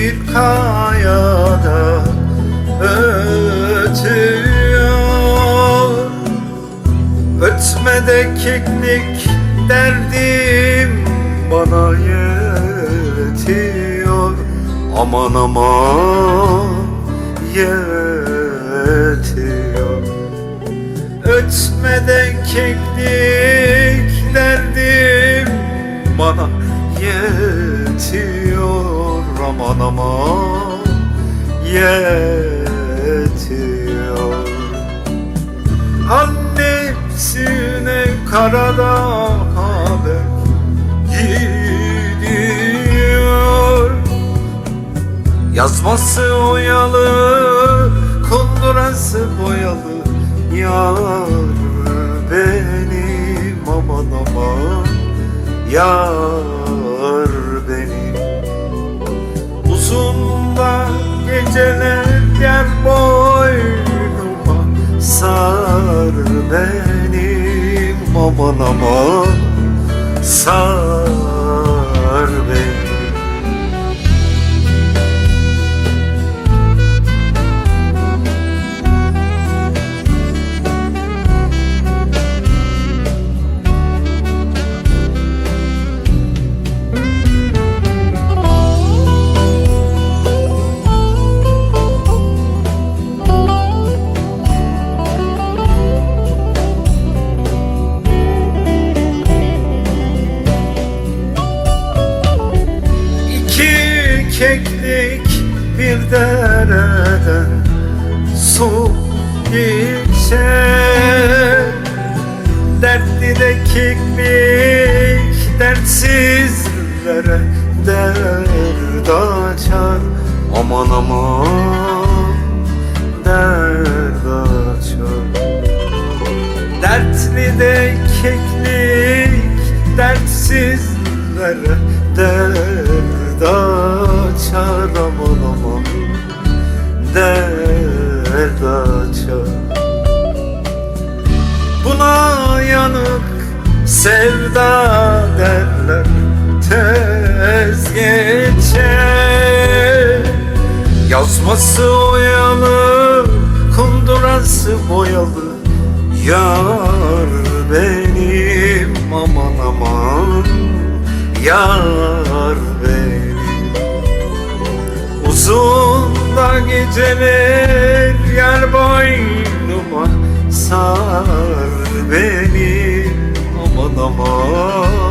bir kayada ötüyor. Ötmede keklik derdim bana yetiyor. Aman aman yetiyor. Ötmede keklik derdim bana yetiyor. Aman aman yetiyor. Annesine karada haber gidiyor. Yazması oyalı, kundurası boyalı Yar benim aman aman Yar geceler yer boynuma Sar benim aman aman Sar Keklik bir dereden su içer Dertli de keklik dertsizlere dert açar. Aman aman dert açar. Dertli de keklik dertsizlere dert açar aman aman dert açar. Buna yanık sevda derler tez geçer. Yazması oyalı, kundurası boyalı Yar benim aman aman Yar geceler yer boynuma Sar beni. Aman aman